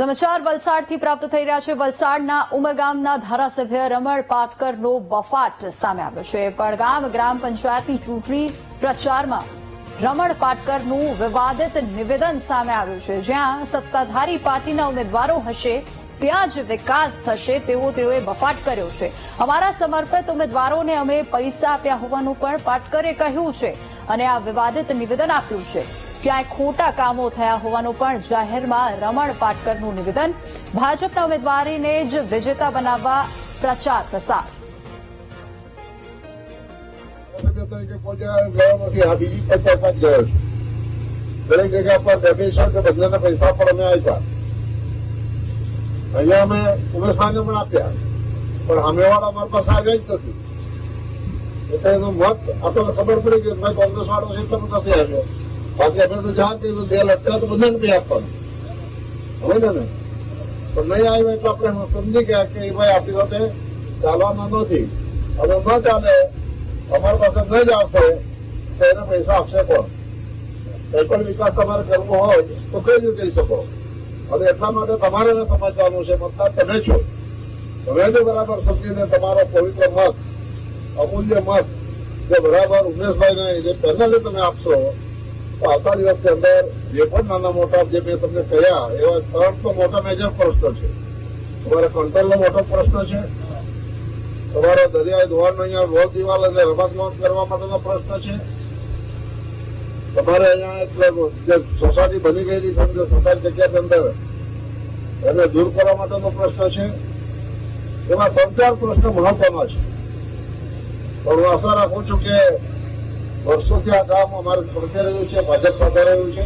સમાચાર વલસાડથી પ્રાપ્ત થઈ રહ્યા છે. વલસાડના ઉમરગામના ધારાસભ્ય રમણ પાટકરનો બફાટ સામે આવ્યો છે. પડગામ ગ્રામ પંચાયતની ચૂંટણી પ્રચારમાં રમણ પાટકરનું વિવાદિત નિવેદન સામે આવ્યું છે. જ્યાં સત્તાધારી પાર્ટીના ઉમેદવારો હશે, ત્યાં જ વિકાસ થશે તેવો તેઓએ બફાટ કર્યો છે. અમારા સમર્પિત ઉમેદવારોને અમે પૈસા આપ્યા હોવાનું પણ પાટકરે કહ્યું છે અને આ વિવાદિત નિવેદન આપ્યું છે. ક્યાંય ખોટા કામો થયા હોવાનું પણ જાહેરમાં રમણ પાટકરનું નિવેદન. ભાજપના ઉમેદવારીને જ વિજેતા બનાવવા પ્રચાર પ્રસાર. દરેક જગ્યા પર ડેફિનેશન કે બધાને પૈસા પણ અમે આપ્યા. અહીંયા અમે ઉમેશભાઈને પણ આપ્યા. પણ અમેવાળા અમારી પાસે આવ્યા જ નથી. એટલે એનો મત, આપણને ખબર પડી કે ભાઈ કોંગ્રેસ વાળો છે એટલે નથી આવ્યો. બાકી આપણે તો જાણ કર્યું બે લટકા તો બધાને બી આપવાનું. હવે ને પણ નહીં આવ્યો એટલે આપણે સમજી ગયા કે ભાઈ આપણી સાથે ચાલવાના નથી. હવે ન ચાલે, અમારી પાસે ન જ આવશે, તો એને પૈસા આપશે કોણ? કઈ પણ વિકાસ તમારે કરવો હોય તો કઈ રીતે કરી શકો? અને એટલા માટે તમારે ને સમજવાનું છે મતદાર તમે છો. તમે જો બરાબર સમજીને તમારો પવિત્ર મત, અમૂલ્ય મત, જે બરાબર ઉમેશભાઈને જે પેનલે તમે આપશો આવતા દિવસની અંદર જે પણ નાના મોટા જે મેં તમને કહ્યા, એવા ત્રણ તો મોટા મેજર પ્રશ્ન છે. તમારે કંટ્રોલનો મોટો પ્રશ્ન છે. તમારો દરિયાઈ ધોવાનો અહીંયા વોલ દિવાલ અને રમતગમત કરવા માટેનો પ્રશ્ન છે. તમારે અહીંયા એટલે જે સોસાયટી બની ગયેલી છે સોસાયટી જગ્યાની અંદર, એને દૂર કરવા માટેનો પ્રશ્ન છે. એમાં ત્રણ ચાર પ્રશ્ન મહત્વના છે. પણ હું આશા રાખું છું કે વર્ષોથી આ કામ અમારે ખર્ચે રહ્યું છે ભાજપ સાથે રહ્યું છે.